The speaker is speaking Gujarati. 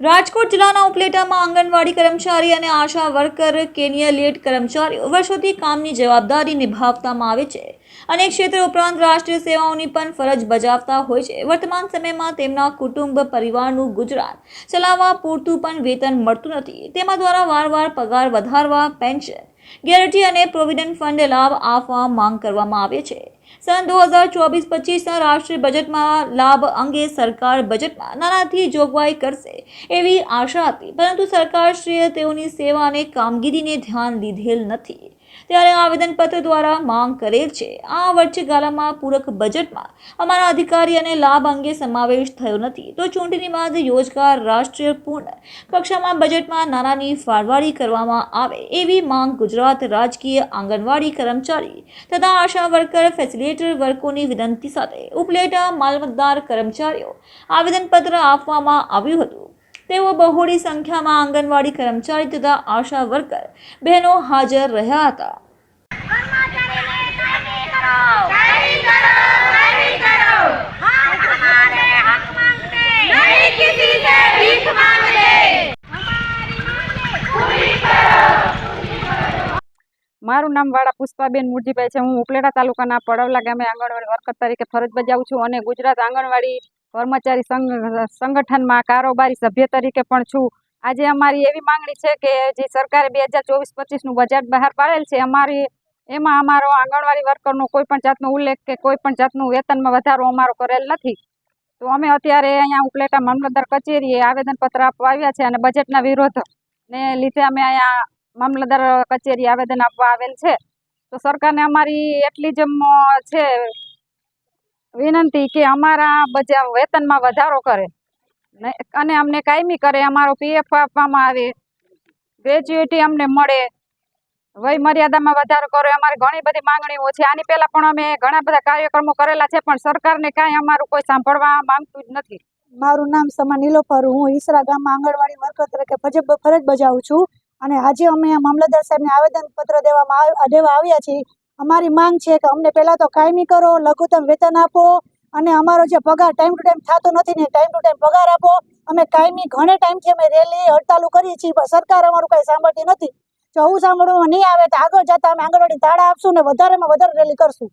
રાજકોટ જિલ્લાના ઉપલેટામાં આંગણવાડી કર્મચારી અને આશા વર્કર કેનિયર લેટ કર્મચારીઓ વર્ષોથી કામની જવાબદારી નિભાવવામાં આવે છે. અનેક ક્ષેત્ર ઉપરાંત રાષ્ટ્રીય સેવાઓની પણ ફરજ બજાવતા હોય છે. વર્તમાન સમયમાં તેમના કુટુંબ, પરિવારનું ગુજરાન ચલાવવા પૂરતું પણ વેતન મળતું નથી. તેમાં દ્વારા વારવાર પગાર વધારવા, પેન્શન, ગેરંટી અને પ્રોવિડન્ટ ફંડ લાભ આપવા માંગ કરવામાં આવે છે. સન દો હજાર ચોવીસ પચીસના રાષ્ટ્રીય બજેટમાં લાભ અંગે સરકાર બજેટમાં નાનાથી જોગવાઈ કરશે એવી આશા હતી. પરંતુ સરકારશ્રીએ તેઓની સેવા અને કામગીરીને ધ્યાન લીધેલ નથી. ત્યારે આવેદનપત્ર દ્વારા માંગ કરેલ છે. આ વચ્ચેગાળામાં પૂરક બજેટમાં અમારા અધિકારી અને લાભ અંગે સમાવેશ થયો નથી. તો ચૂંટણી બાદ યોજગાર રાષ્ટ્રીય પૂર્ણ કક્ષામાં બજેટમાં નાણાંની ફાળવાળી કરવામાં આવે એવી માંગ ગુજરાત રાજકીય આંગણવાડી કર્મચારી તથા આશા વર્કર ફેસિલિટેટર વર્કોની વિનંતી સાથે ઉપલેટા માલમતદાર કર્મચારીઓ આવેદનપત્ર આપવામાં આવ્યું હતું. તેઓ બહોળી સંખ્યામાં આંગણવાડી કર્મચારી તથા આશા વર્કર બહેનો હાજર રહ્યા હતા. મારું નામ વાળા પુષ્પાબેન મુરજીભાઈ છે. હું ઉપલેટા તાલુકાના પડવલા ગામે આંગણવાડી વર્કર તરીકે ફરજ બજાવું છું અને ગુજરાત આંગણવાડી કર્મચારી સંગઠનમાં કારોબારી સભ્ય તરીકે પણ છું. આજે અમારી એવી માંગણી છે કે જે સરકારે બે હજાર ચોવીસ પચીસનું બજેટ બહાર પાડેલ છે. અમારી, એમાં અમારો આંગણવાડી વર્કરનો કોઈ પણ જાતનો ઉલ્લેખ કે કોઈ પણ જાતનું વેતનમાં વધારો અમારો કરેલ નથી. તો અમે અત્યારે અહીંયા ઉપલેટા મામલતદાર કચેરીએ આવેદનપત્ર આપવા આવ્યા છે અને બજેટના વિરોધ ને લીધે અમે અહીંયા મામલતદાર કચેરી આવેદન આપવા આવેલ છે. તો સરકારને અમારી એટલી જ છે, વિનંતી કે અમારા બજા વેતનમાં વધારો કરે. અને અમને કાયમી કરે, અમારો પીએફ આપવામાં આવે. ગ્રેજ્યુએટી અમને મળે. વય મર્યાદામાં વધારો કરે. અમારી ઘણી બધી માંગણીઓ છે. આની પહેલાં પણ અમે ઘણા બધા કાર્યક્રમો કરેલા છે, પણ સરકારને કાંઈ અમારું કોઈ સાંભળવા માંગતું જ નથી. મારું નામ સમા નીલોફર. હું ઈસરા ગામમાં આંગણવાડી વર્કર તરીકે ફરજ ફરજ બજાવું છું. અને આજે અમે મામલતદાર સાહેબને આવેદનપત્ર દેવામાં દેવા આવ્યા છીએ. અમારી માંગ છે કે અમને પહેલાં તો કાયમી કરો, લઘુત્તમ વેતન આપો અને અમારો જે પગાર ટાઈમ ટુ ટાઈમ થતો નથી ને ટાઈમ ટુ ટાઈમ પગાર આપો. અમે કાયમી ઘણે ટાઈમથી અમે રેલી હડતાલો કરીએ છીએ, પણ સરકાર અમારું કાંઈ સાંભળતી નથી. જો આવું સાંભળવામાં નહીં આવે તો આગળ જતાં અમે આંગણવાડી તાળા આપશું ને વધારેમાં વધારે રેલી કરશું.